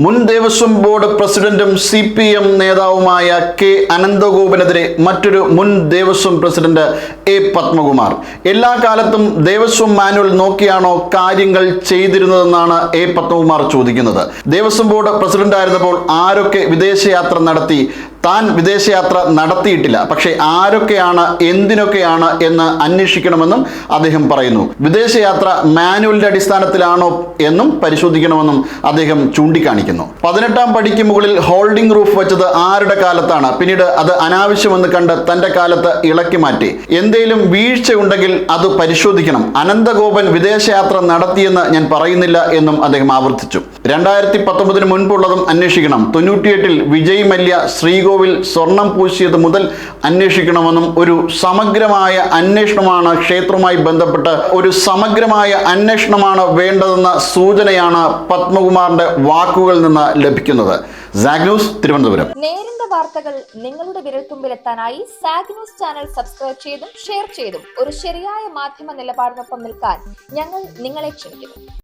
മുൻ ദേവസ്വം ബോർഡ് പ്രസിഡന്റും C P M നേതാവുമായ കെ അനന്തഗോപനെതിരെ മറ്റൊരു മുൻ ദേവസ്വം പ്രസിഡന്റ് എ പത്മകുമാർ. എല്ലാ കാലത്തും ദേവസ്വം മാനുവൽ നോക്കിയാണോ കാര്യങ്ങൾ ചെയ്തിരുന്നതെന്നാണ് എ പത്മകുമാർ ചോദിക്കുന്നത്. ദേവസ്വം ബോർഡ് പ്രസിഡന്റ് ആയിരുന്നപ്പോൾ ആരൊക്കെ വിദേശയാത്ര നടത്തി താൻ വിദേശയാത്ര നടത്തിയിട്ടില്ല. പക്ഷേ ആരൊക്കെയാണ് എന്തിനൊക്കെയാണ് എന്ന് അന്വേഷിക്കണമെന്നും അദ്ദേഹം പറയുന്നു. വിദേശയാത്ര മാനുവലിന്റെ അടിസ്ഥാനത്തിലാണോ എന്നും പരിശോധിക്കണമെന്നും അദ്ദേഹം ചൂണ്ടിക്കാണിക്കുന്നു. പതിനെട്ടാം പടിക്ക് മുകളിൽ ഹോൾഡിംഗ് റൂഫ് വെച്ചത് ആരുടെ കാലത്താണ്? പിന്നീട് അത് അനാവശ്യമെന്ന് കണ്ട് തന്റെ കാലത്ത് ഇളക്കി മാറ്റി. എന്തെങ്കിലും വീഴ്ച ഉണ്ടെങ്കിൽ അത് പരിശോധിക്കണം. അനന്തഗോപൻ വിദേശയാത്ര നടത്തിയെന്ന് ഞാൻ പറയുന്നില്ല എന്നും അദ്ദേഹം ആവർത്തിച്ചു. രണ്ടായിരത്തി പത്തൊമ്പതിന് മുൻപുള്ളതും അന്വേഷിക്കണം. തൊണ്ണൂറ്റിയെട്ടിൽ വിജയ് മല്യ ശ്രീകോവിൽ സ്വർണം പൂശിയത് മുതൽ അന്വേഷിക്കണമെന്നും ഒരു സമഗ്രമായ അന്വേഷണമാണ് ക്ഷേത്രവുമായി ബന്ധപ്പെട്ട് ഒരു സമഗ്രമായ അന്വേഷണമാണ് വേണ്ടതെന്ന സൂചനയാണ് പത്മകുമാറിന്റെ വാക്കുകളിൽ നിന്ന് ലഭിക്കുന്നത്. സാഗ്നൂസ് തിരുവനന്തപുരം. നേരിന്റെ വാർത്തകൾ നിങ്ങളുടെ വിരൽത്തുമ്പിലെത്താനായി സാഗ്നൂസ് ചാനൽ സബ്സ്ക്രൈബ് ചെയ്തും ഷെയർ ചെയ്തും ഒരു ശരിയായ മാധ്യമ നിലപാടിനൊപ്പം നിൽക്കാൻ ഞങ്ങൾ നിങ്ങളെ ക്ഷണിക്കുന്നു.